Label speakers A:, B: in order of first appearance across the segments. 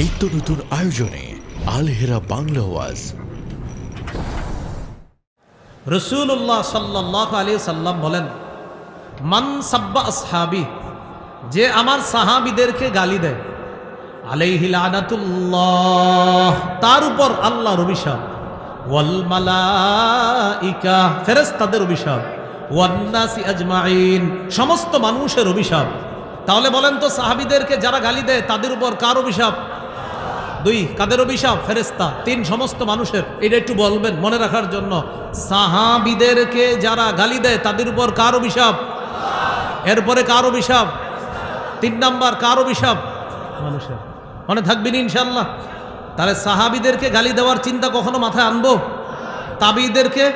A: নিত্য নতুন আয়োজনে আলহেরা বাংলা ওয়াজ।
B: রসুল্লাহ সাল্লাহ আলী সাল্লাম বলেন, মান সাব্বা আসহাবি, যে আমার সাহাবিদেরকে গালি দেয় আলাইহিল আনাতুল্লাহ তার উপর আল্লাহর অভিশাপ। ওয়াল মালাইকা, ফেরেশতাদের অভিশাপ। ওয়ান্নাসি আজমাইন সমস্ত মানুষের অভিশাপ। তাহলে বলেন তো সাহাবিদেরকে যারা গালি দেয়, তাদের উপর কার অভিশাপ? দুই, কাদের অভিশাপ? ফেরেস্তা তিন, সমস্ত মানুষের। এটা একটু বলবেন, মনে রাখার জন্য। সাহাবিদেরকে যারা গালি দেয়, তাদের উপর কার অভিশাপ? এরপরে কার অভিশাপ? তিন নাম্বার, কার অভিশাপ? মানুষের। মনে থাকবেন ইনশাল্লাহ তাহলে সাহাবিদেরকে গালি দেওয়ার চিন্তা কখনো মাথায় আনব? তাবিদেরকে?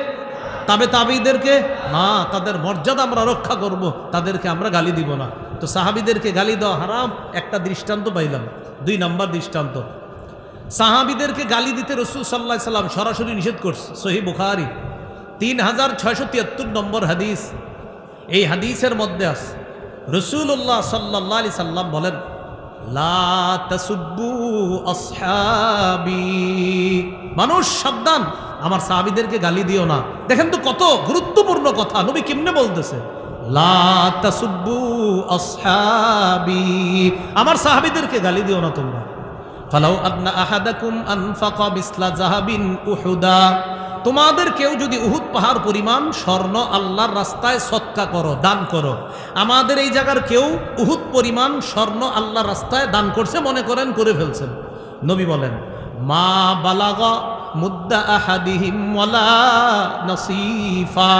B: তবে তাবিদেরকে? না, তাদের মর্যাদা আমরা রক্ষা করব, তাদেরকে আমরা গালি দিব না। তো সাহাবিদেরকে গালি দেওয়া হারাম, একটা দৃষ্টান্ত পাইলাম। দুই নাম্বার দৃষ্টান্ত। সাহাবিদেরকে গালি দিতে রসুল সাল্লাহ সাল্লাম সরাসরি নিষেধ করছে। সহি বুখারি। তিন হাজার ছয়শো তিয়াত্তর নম্বর হাদিস। এই হাদিসের মধ্যে আছে রসুল্লাহ সাল্লাহ আলি সাল্লাম বলেন মানুষ সাবধান, আমার সাহাবিদেরকে গালি দিও না। দেখেন তো কত গুরুত্বপূর্ণ কথা, নবী কেমনে বলতেছে? আমার সাহাবিদেরকে গালি দিও না তোমরা। ফালাউ আহাদাকুম আনফাকা বিসলা জাহাবিন উহুদা। তোমাদের কেউ যদি উহুদ পাহাড় পরিমাণ স্বর্ণ আল্লাহর রাস্তায় সৎকা করো, দান করো, আমাদের এই জায়গার কেউ উহুদ পরিমাণ স্বর্ণ আল্লাহর রাস্তায় দান করছে মনে করেন করে ফেলছেন। নবী বলেন, মা বালাগা মুদ্দা আহাদিহিম ওয়ালা নসিফা।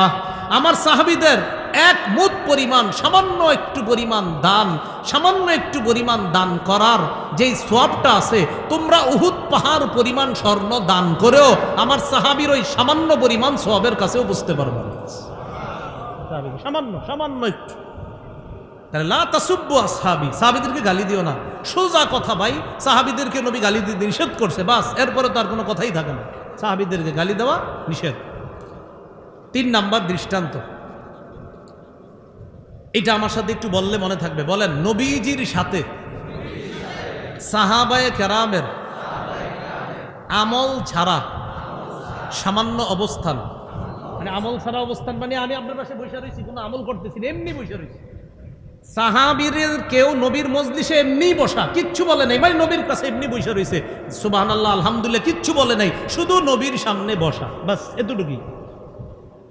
B: আমার সাহাবিদের এক মুদ পরিমাণ, সামান্য একটু পরিমাণ দান, সামান্য একটু পরিমাণ দান করার যেই সোয়াবটা আছে, তোমরা উহুদ পাহাড় পরিমাণ স্বর্ণ দান করেও আমার সাহাবির ওই সামান্য পরিমাণ সোয়াবের কাছেও বুঝতে পারবে না। সামান্য সামান্য একটু। তাহলে সাহাবিদেরকে গালি দিও না। সোজা কথা ভাই, সাহাবিদেরকে নবী গালি দিতে নিষেধ করছে এরপরে তো আর কোনো কথাই থাকে না। সাহাবিদেরকে গালি দেওয়া নিষেধ। তিন নাম্বার দৃষ্টান্ত। এটা আমার সাথে একটু বললে মনে থাকবে। বলেন নবীজির সাথে। সাহাবায়ে কেরামের আমল ছাড়া সামান্য অবস্থান। মানে আমল ছাড়া অবস্থান মানে আমি আপনার পাশে বসে রয়েছি কোনো আমল করতেছি না, এমনি বসে রয়েছি। সাহাবির কেউ নবীর মজলিসে এমনি বসা কিচ্ছু বলে নাই। মানে নবীর কাছে এমনি বসে রয়েছে। সুবাহ আল্লাহ আলহামদুলিল্লাহ কিচ্ছু বলে নাই। শুধু নবীর সামনে বসা বাস এতটুকুই।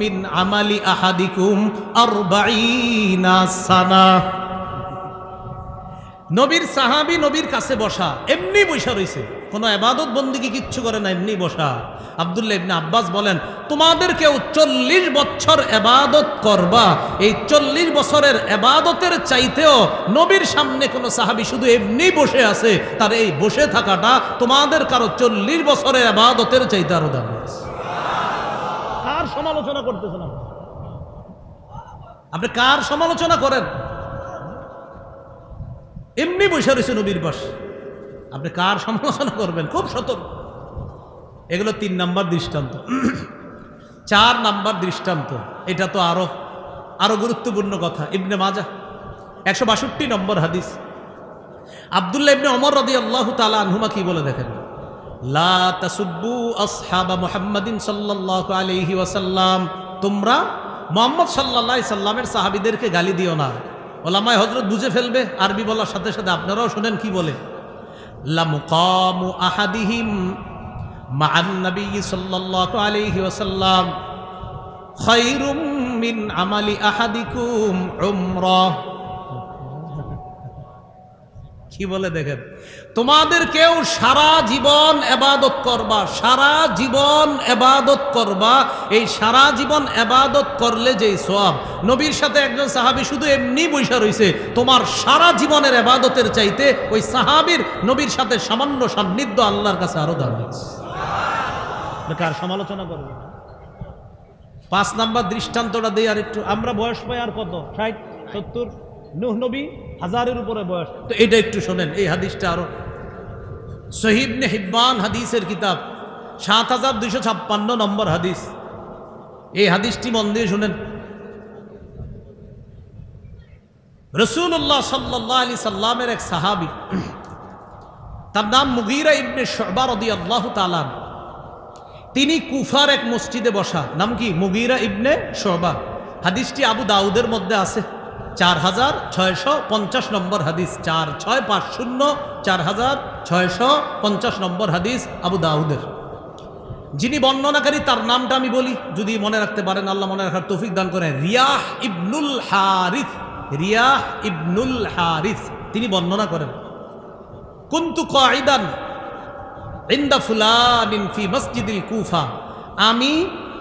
B: মিন আমালি আহাদিকুম সানা। নবীর সাহাবি নবীর কাছে বসা, এমনি বসা রয়েছে কোনো এবাদত বন্দিকে কিচ্ছু করে না, এমনি বসা। ইবনে আব্বাস বলেন, তোমাদের কেউ চল্লিশ বছর এবাদত করবা। এই চল্লিশ বছরের এবাদতের চাইতেও নবীর সামনে কোনো সাহাবি শুধু এমনি বসে আছে। তার এই বসে থাকাটা তোমাদের কারও চল্লিশ বছরের এবাদতের চাইতে আরও দাম সমালোচনা করতেছেন আপনি? কার সমালোচনা করেন? এমনি বসে রয়েছে নবীর পাশে। আপনি কার সমালোচনা করবেন? খুব সতর্ক। এগুলো তিন নাম্বার দৃষ্টান্ত। চার নাম্বার দৃষ্টান্ত। এটা তো আরও আরও গুরুত্বপূর্ণ কথা। ইবনে মাজা একশো বাষট্টি নম্বর হাদিস। আবদুল্লাহ ইবনে অমর রদি আল্লাহ তালা আনহুমা কি বলে দেখেন? লা তাসুব্বু আসহাবা মুহাম্মাদিন সাল্লাল্লাহু আলাইহি ওয়াসাল্লাম। তোমরা মোহাম্মদ সাল্লাল্লাহু সাল্লামের সাহাবীদেরকে গালি দিও না। ওলামায় হজরত বুঝে ফেলবে, আরবি বলার সাথে সাথে আপনারাও শুনেন কি বলে। লামুকামু আহাদিহিম মা'আন নবী সাল্লাল্লাহু আলাইহি ওয়াসাল্লাম, খায়রুম মিন আমালি আহাদিকুম উমরাহ কি বলে দেখেন? তোমাদের কেউ সারা জীবন এবাদত করবা সারা জীবন এবাদত করবা এই সারা জীবন এবাদত করলে যেই সোয়াব নবীর সাথে একজন সাহাবী শুধু এমনি বৈশা রইছে তোমার সারা জীবনের এবাদতের চাইতে ওই সাহাবীর নবীর সাথে সামান্য সান্নিধ্য আল্লাহর কাছে আরও দামি। কার সমালোচনা করবে পাঁচ নাম্বার দৃষ্টান্তটা দিই আর একটু। আমরা বয়স পাই আর কত? ষাট সত্তর? নুহ নবী হাজারের উপরে বয়স। তো এটা একটু শোনেন, এই হাদিসটা আরও। সহিবনে হিব্বান হাদিসের কিতাব, সাত হাজার দুইশো ছাপ্পান্ন নম্বর হাদিস। এই হাদিসটি মন দিয়ে শুনেন। রসুল্লাহ সাল্লাহ আলি সাল্লামের এক সাহাবি, তার নাম মুগিরা ইবনে শোবার রদি আল্লাহ তালান তিনি কুফার এক মসজিদে বসা, নাম কি? মুগিরা ইবনে শোবা। হাদিসটি আবু দাউদের মধ্যে আছে। চার হাজার ছয়শো পঞ্চাশ নম্বর হাদিস। চার ছয় পাঁচ শূন্য, চার হাজার ছয়শো পঞ্চাশ নম্বর হাদিস আবু দাউদের। যিনি বর্ণনাকারী, তার নামটা আমি বলি, যদি মনে রাখতে পারেন, আল্লাহ মনে রাখার তৌফিক দান করেন। রিয়াহ ইবনুল হারিস, রিয়াহ ইবনুল হারিস, তিনি বর্ণনা করেন। কুন্তু কাইদান ইন্দা ফুলানিন ফি মসজিদিল কুফা, আমি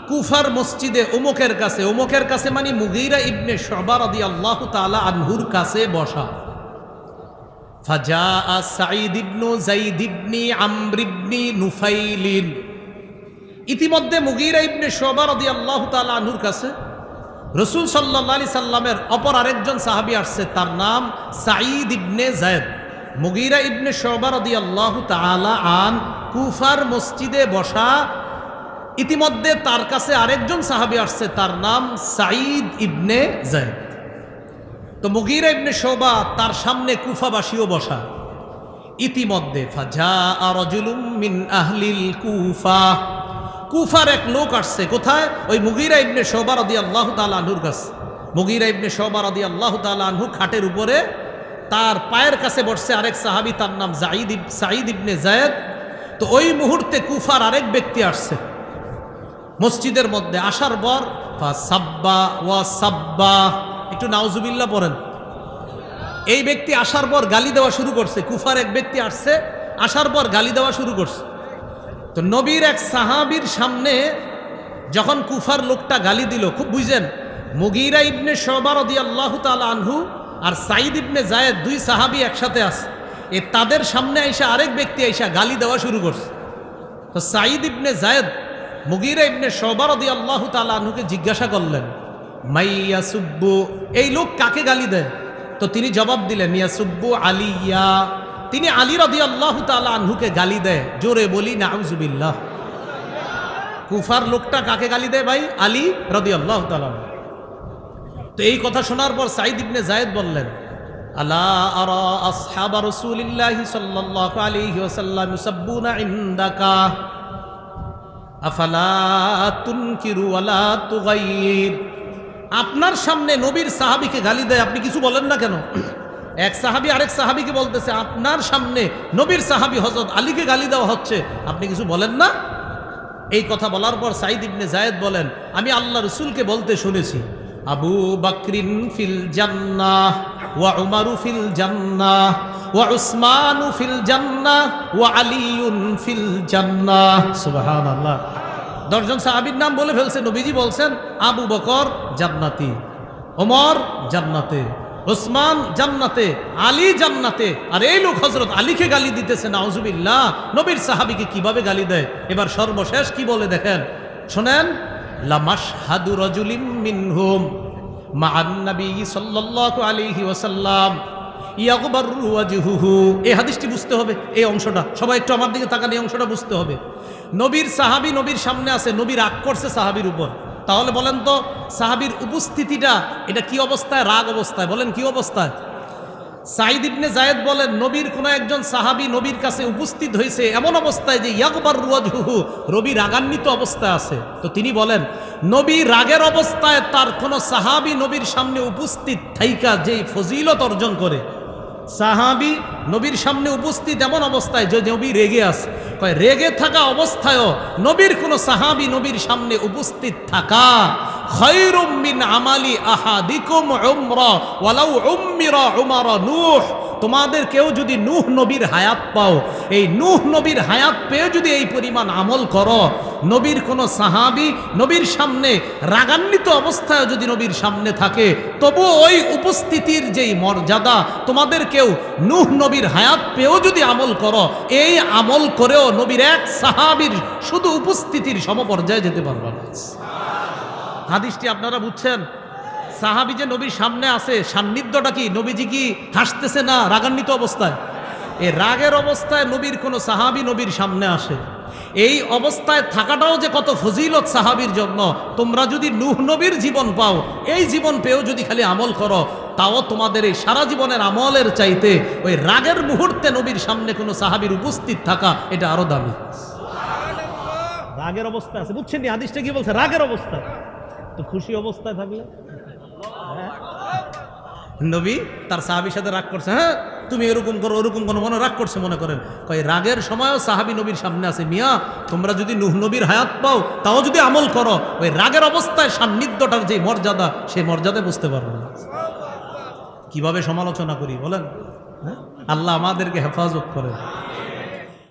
B: কুফার মসজিদে উমকের কাছে উমকের কাছে মানে মুগিরা ইবনে সবার আদি আল্লাহ তালা আনহুর কাছে বসা। নুফাইলিন। ইতিমধ্যে মুগিরা ইবনে তালা আনহুর কাছে রসুল সাল্লাহ সাল্লামের অপর আরেকজন সাহাবি আসছে, তার নাম সাঈদ ইবনে জায়দ মুগিরা ইবনে তালা আন কুফার মসজিদে বসা ইতিমধ্যে তার কাছে আরেকজন সাহাবি আসছে, তার নাম সাঈদ ইবনে জায়দ তো মুগিরা ইবনে শোবা তার সামনে কুফাবাসীও বসা। ইতিমধ্যে কুফা। কুফার এক লোক আসছে, কোথায়? ওই মুগিরা ইবনে শোবার রদি আল্লাহ তালা আনহুর কাছে। মুগিরা ইবনে শোবার রদি আল্লাহ তালা খাটের উপরে তার পায়ের কাছে বসছে আরেক সাহাবি, তার নাম জাইদ সাঈদ ইবনে জায়দ তো ওই মুহূর্তে কুফার আরেক ব্যক্তি আসছে। মসজিদের মধ্যে আসার পর সাব্বা ওয়া সাব্বা। একটু নাউজুবিল্লাহ পড়েন। এই ব্যক্তি আসার পর গালি দেওয়া শুরু করছে। কুফার এক ব্যক্তি আসছে, আসার পর গালি দেওয়া শুরু করছে। তো নবীর এক সাহাবির সামনে যখন কুফার লোকটা গালি দিল, খুব বুঝছেন মুগিরা ইবনে শোবার দি আল্লাহ তাল আনহু আর সাইদ ইবনে জায়েদ দুই সাহাবি একসাথে আছে। এ তাদের সামনে আইসা আরেক ব্যক্তি আইসা গালি দেওয়া শুরু করছে। তো সাইদ ইবনে জায়েদ মুগিরা ইবনে শোবার দি আল্লাহ তাল আনহুকে জিজ্ঞাসা করলেন মাইয়া সুব্বু এই লোক কাকে গালি দেয়? তো তিনি জবাব দিলেন ইয়া সুব্বু আলিয়া। তিনি আলী রদি আল্লাহ তালা আনহুকে গালি দেয়, জোরে বলি, নাউজুবিল্লাহ। কুফার লোকটা কাকে গালি দেয় ভাই? আলী রদি আল্লাহ তো এই কথা শোনার পর সাইদ ইবনে জায়েদ বললেন, আলা আরা আসহাব রাসূলিল্লাহি সাল্লাল্লাহু আলাইহি ওয়াসাল্লাম ইউসাব্বুনা ইনদাকা? তুগাইর আপনার সামনে নবীর সাহাবিকে গালি দেয়, আপনি কিছু বলেন না কেন? এক সাহাবী আরেক সাহাবিকে বলতেছে, আপনার সামনে নবীর সাহাবী হজরত আলীকে গালি দেওয়া হচ্ছে, আপনি কিছু বলেন না? এই কথা বলার পর সাইদ ইবনে জায়েদ বলেন, আমি আল্লাহ রসুলকে বলতে শুনেছি, আবু বাকরিন ফিল জান্নাহ ওয়া উমারু ফিল জান্নাহ। ওয়া উসমানু ফিল জান্নাহ ওয়া আলিউন ফিল জান্নাহ সুবহানাল্লাহ। দশজন সাহাবীর নাম বলে ফেলছে নবীজি বলছেন আবু বকর জান্নাতি ওমর জান্নাতে ওসমান জান্নাতে আলী জান্নাতে। আর এই লোক হজরত আলীকে গালি দিতেছে নাউজুবিল্লাহ। নবীর সাহাবিকে কীভাবে গালি দেয়? এবার সর্বশেষ কি বলে দেখেন? শোনেন লামাস হাদু রজুলিম মিনহুম মাআন নবী সাল্লাল্লাহু আলাইহি ওয়াসাল্লাম ইয়াকবারু ওয়াজহুহু। এই হাদিসটি বুঝতে হবে, এই অংশটা। সবাই একটু আমার দিকে তাকান, এই অংশটা বুঝতে হবে। নবীর সাহাবী নবীর সামনে আছে নবী রাগ করছে সাহাবীর উপর। তাহলে বলেন তো, সাহাবীর উপস্থিতিটা, এটা কি অবস্থায়? রাগ অবস্থায়। বলেন কি অবস্থায়? সাইদ ইবনে জায়েদ বলেন, নবীর কোন একজন সাহাবী নবীর কাছে উপস্থিত হয়েছে এমন অবস্থায় যে ইয়াকবার রুয়াজহু রবি রাগান্বিত অবস্থায় আছে। তো তিনি বলেন, নবী রাগের অবস্থায় তার কোনো সাহাবী নবীর সামনে উপস্থিত থাইকা যেই ফজিলত অর্জন করে সাহাবি নবীর সামনে উপস্থিত এমন অবস্থায় যে নবী রেগে আছে। কয়, রেগে থাকা অবস্থায়ও নবীর কোনো সাহাবি নবীর সামনে উপস্থিত থাকা। খৈরুম মিন আমালি আহাদিকুম উমরা, ওয়ালাউ উম্মিরা উমারা নূহ। তোমাদের কেউ যদি নূহ নবীর হায়াত পাও, এই নূহ নবীর হায়াত পেয়ে যদি এই পরিমাণ আমল করো, নবীর কোনো সাহাবি নবীর সামনে রাগান্বিত অবস্থায় যদি নবীর সামনে থাকে, তবু ওই উপস্থিতির যেই মর্যাদা তোমাদের কেউ নূহ নবীর হায়াত পেয়েও যদি আমল করো, এই আমল করেও নবীর এক সাহাবির শুধু উপস্থিতির সমপর্যায়ে যেতে পারবে না। হাদিসটি আপনারা বুঝছেন? সাহাবি যে নবীর সামনে আছে, সান্নিধ্যটা কি? নবীজি কি হাসতেছে না রাগান্বিত অবস্থায়? এই রাগের অবস্থায় নবীর কোনো সাহাবি নবীর সামনে আসে। এই অবস্থায় থাকাটাও যে কত ফজিলত সাহাবির জন্য। তোমরা যদি নুহ নবীর জীবন পাও, এই জীবন পেয়েও যদি খালি আমল করো, তাও তোমাদের এই সারা জীবনের আমলের চাইতে ওই রাগের মুহূর্তে নবীর সামনে কোনো সাহাবির উপস্থিত থাকা, এটা আরও দামি। রাগের অবস্থা আছে। বুঝছেন আদিসটা কি বলছে? রাগের অবস্থা। তো খুশি অবস্থায় থাকলে? নবী তার সাহাবির সাথে রাগ করছে হ্যাঁ? তুমি এরকম করো, ওরকম কোনো মনে রাগ করছে, মনে করেন। কয়, রাগের সময়ও সাহাবি নবীর সামনে আছে, মিয়া, তোমরা যদি নুহ নবীর হায়াত পাও, তাও যদি আমল করো, ওই রাগের অবস্থায় সান্নিধ্যটার যে মর্যাদা, সেই মর্যাদা বুঝতে পারবে না। কীভাবে সমালোচনা করি, বলেন? হ্যাঁ? আল্লাহ আমাদেরকে হেফাজত করেন।